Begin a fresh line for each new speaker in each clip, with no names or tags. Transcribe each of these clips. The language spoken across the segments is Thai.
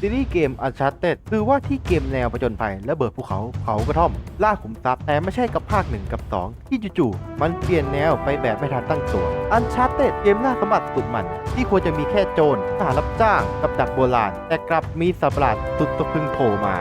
ซีรีส์เกม Uncharted คือว่าที่เกมแนวประจนภัยและเบิดภูเขาเผากระท่อม ล่าขุมทรัพย์แต่ไม่ใช่กับภาค 1 กับ 2 ที่จู่ๆมันเปลี่ยนแนวไปแบบไม่ทันตั้งตัว Uncharted เกมน่าสมบัติสุดมัน ที่ควรจะมีแค่โจรทหารรับจ้างกับดักโบราณ แต่กลับมีสัตว์ประหลาดสุดตะพึงโผล่มา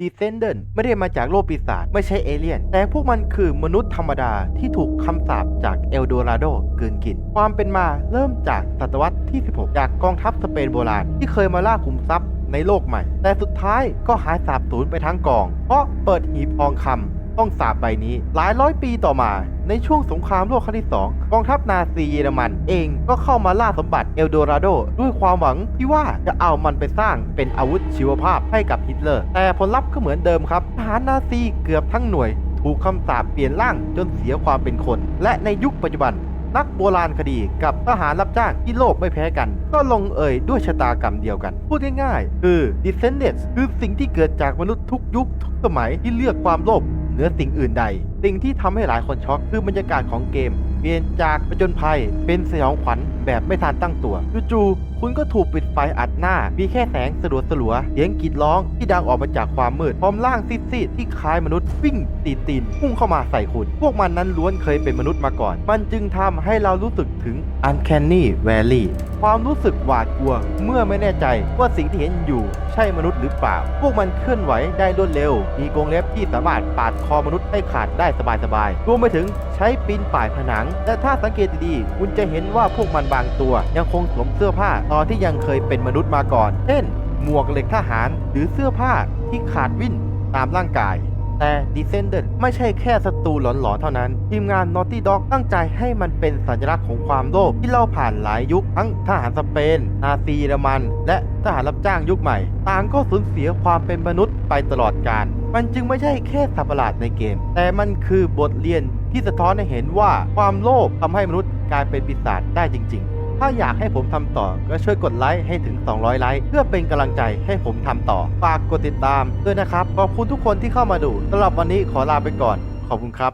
ดีเซนเดนไม่ได้มาจากโลกปีศาจไม่ใช่เอเลี่ยน แต่พวกมันคือมนุษย์ธรรมดาที่ถูกคำสาปจากเอลโดราโดกลืนกิน ความเป็นมาเริ่มจากศตวรรษที่ 16 จากกองทัพสเปนโบราณ ที่เคยมาล่าขุมทรัพย์ในโลกใหม่ แต่สุดท้ายก็หายสาบสูญไปทั้งกอง เพราะเปิดหีบทองคำ ต้องสาบใบนี้ หลายร้อยปีต่อมา ในช่วงสงครามโลกครั้งที่ 2 กองทัพนาซีเยอรมัน เองก็เข้ามาล่าสมบัติเอลโดราโดด้วยความหวังที่ว่าจะเอามันไปสร้างเป็นอาวุธชีวภาพให้กับฮิตเลอร์ แต่ผลลัพธ์ก็เหมือนเดิมครับทหารนาซีเกือบทั้งหน่วย ถูกคำสาปเปลี่ยนร่างจนเสียความเป็นคน และในยุคปัจจุบันนักโบราณคดีกับทหารรับจ้างที่โลภไม่แพ้กัน ก็ลงเอยด้วยชะตากรรมเดียวกัน พูดง่ายๆ คือ Descendants คือสิ่งที่เกิดจากมนุษย์ทุกยุคทุกสมัยที่เลือกความโลภ นือสิ่งอื่นใด สิ่งที่ทำให้หลายคนช็อกคือบรรยากาศของเกม เปลี่ยนจากประจนภัยเป็นสยองขวัญแบบไม่ทันตั้งตัวจู่ๆคุณก็ถูกปิดไฟอัดหน้า มีแค่แสงสลัวสลัวๆเสียงกรีดร้องที่ดังออกมาจากความมืดพร้อมร่างซีดๆที่คล้ายมนุษย์วิ่งตีนตีนพุ่งเข้ามาใส่คุณ พวกมันนั้นล้วนเคยเป็นมนุษย์มาก่อน มันจึงทำให้เรารู้สึกถึง uncanny valley ความรู้สึกหวาดกลัว เมื่อไม่แน่ใจว่าสิ่งที่เห็นอยู่ ใช่มนุษย์หรือเปล่า พวกมันเคลื่อนไหวได้รวดเร็ว มีกรงเล็บที่สามารถปาดคอมนุษย์ให้ขาดได้สบายๆ รวมไปถึงใช้ปีนป่ายผนัง และถ้าสังเกตดีๆ คุณจะเห็นว่าพวกมันบางตัว ยังคงสวมเสื้อผ้าตอนที่ยังเคยเป็นมนุษย์มาก่อน เช่น หมวกเหล็กทหาร หรือเสื้อผ้าที่ขาดวิ่นตามร่างกาย แต่ Descendant ไม่ใช่แค่ศัตรูหลอนๆเท่านั้น ทีมงาน Naughty Dog ตั้งใจให้มันเป็นสัญลักษณ์ของความโลภที่เล่าผ่านหลายยุคทั้งทหารสเปน นาซีเยอรมัน และทหารรับจ้างยุคใหม่ ต่างก็สูญเสียความเป็นมนุษย์ไปตลอดกาลมันจึงไม่ใช่แค่สัตว์ประหลาดในเกม แต่มันคือบทเรียนที่สะท้อนให้เห็นว่าความโลภทำให้มนุษย์กลายเป็นปีศาจได้จริง ๆ ถ้าอยากให้ผมทำต่อก็ช่วยกดไลค์ให้ถึง 200 ไลค์เพื่อเป็นกำลังใจให้ผมทำต่อ ฝากกดติดตามด้วยนะครับ ขอบคุณทุกคนที่เข้ามาดูสำหรับวันนี้ขอลาไปก่อน ขอบคุณครับ